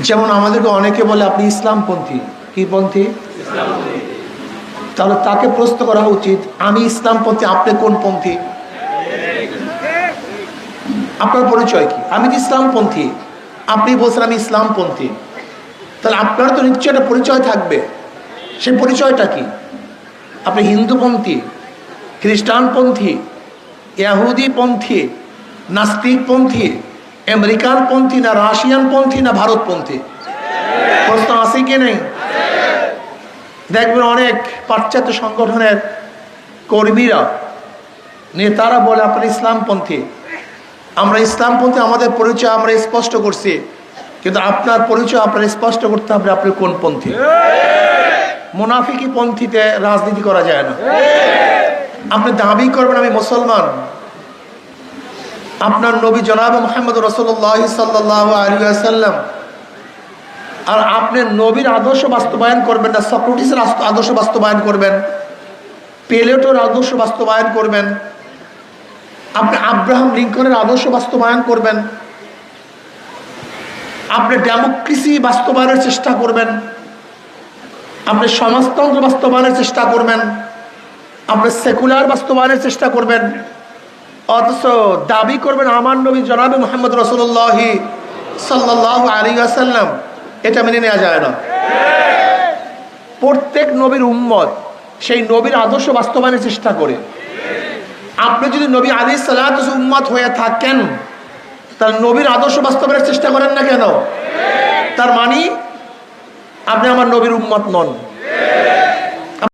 যেমন আমাদেরকে অনেকে বলে আপনি ইসলামপন্থী। কি পন্থী? তাহলে তাকে প্রশ্ন করা উচিত, আমি ইসলামপন্থী, আপনি কোন পন্থী? আপনার পরিচয় কি? আমি তো ইসলামপন্থী? আপনি বলছেন আমি ইসলামপন্থী। তাহলে আপনার তো নিশ্চয় একটা পরিচয় থাকবে। সেই পরিচয়টা কি? আপনি হিন্দুপন্থী, খ্রিস্টানপন্থী, ইয়াহুদিপন্থী, নাস্তিকপন্থী আমেরিকানপন্থী না রাশিয়ানপন্থী না ভারতপন্থী? প্রশ্ন আছে কি নেই? দেখবেন অনেক পাশ্চাত্য সংগঠনের কর্মীরা, নেতারা বলে, আপনার ইসলামপন্থী। আমরা ইসলামপন্থী, আমাদের পরিচয় আমরা স্পষ্ট করছি। কিন্তু আপনার পরিচয় আপনার স্পষ্ট করতে হবে, আপনি কোন পন্থী মোনাফিকি পন্থীতে রাজনীতি করা যায় না। আপনি দাবি করবেন, আমি মুসলমান। আপনার নবী জনাব মোহাম্মদ রসল্লাহ আসাল্লাম আর আপনি নবীর আদর্শ বাস্তবায়ন করবেন না, সক্রেটিসের আদর্শ বাস্তবায়ন করবেন, পেলেটোর আদর্শ বাস্তবায়ন করবেন, আপনি আব্রাহাম লিঙ্কনের আদর্শ বাস্তবায়ন করবেন, আপনি ডেমোক্রেসি বাস্তবায়নের চেষ্টা করবেন, আপনি সমাজতন্ত্র বাস্তবায়নের চেষ্টা করবেন, আপনি সেকুলার বাস্তবায়নের চেষ্টা করবেন অথচ দাবি করবেন আমার নবী জনাবে মোহাম্মদ রসুল্লাহি সাল্লাহ আলী আসাল্লাম এটা মেনে নেওয়া যায় না। প্রত্যেক নবীর উম্মত সেই নবীর আদর্শ বাস্তবায়নের চেষ্টা করে। আপনি যদি নবী আলী সাল্লাহ উম্মত হয়ে থাকেন তার নবীর আদর্শ বাস্তবায়নের চেষ্টা করেন না কেন? তার মানে আপনি আমার নবীর উম্মত নন।